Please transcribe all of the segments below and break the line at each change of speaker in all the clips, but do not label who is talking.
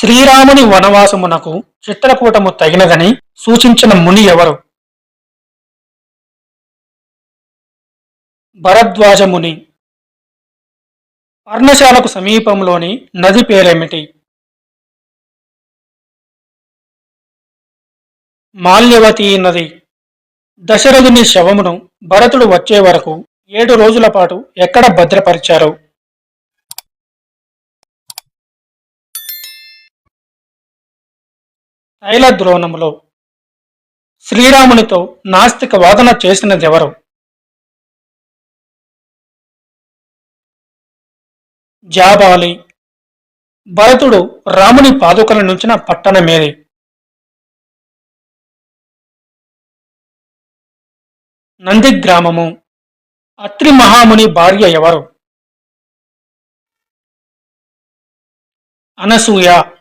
శ్రీరాముని వనవాసమునకు చిత్రకూటము తగినదని సూచించిన ముని ఎవరు? భరద్వాజముని. పర్ణశాలకు సమీపంలోని నది పేరేమిటి? మాల్యవతీ నది. దశరథుని శవమును భరతుడు వచ్చే వరకు ఏడు రోజుల పాటు ఎక్కడ భద్రపరిచారు? తైల ద్రోణములో శ్రీరామునితో నాస్తిక వాదన చేసినదెవరు? జాబాలి. భరతుడు రాముని పాదుకల నుంచిన పట్టణమేది? నంది గ్రామము అత్రి మహాముని భార్య ఎవరు? అనసూయ.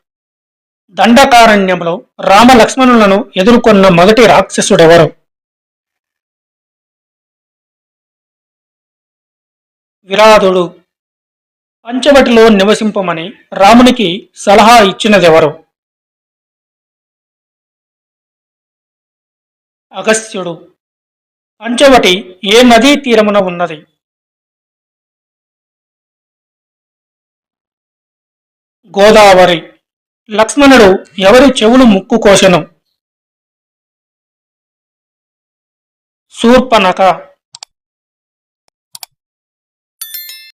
దండకారణ్యంలో రామలక్ష్మణులను ఎదుర్కొన్న మొదటి రాక్షసుడెవరు? విరాధుడు. పంచవటిలో నివసింపమని రామునికి సలహా ఇచ్చినదెవరు? అగస్త్యుడు. పంచవటి ఏ నదీ తీరమున ఉన్నది? గోదావరి. లక్ష్మణుడు ఎవరి చెవులు ముక్కు కోసెను? శూర్పనక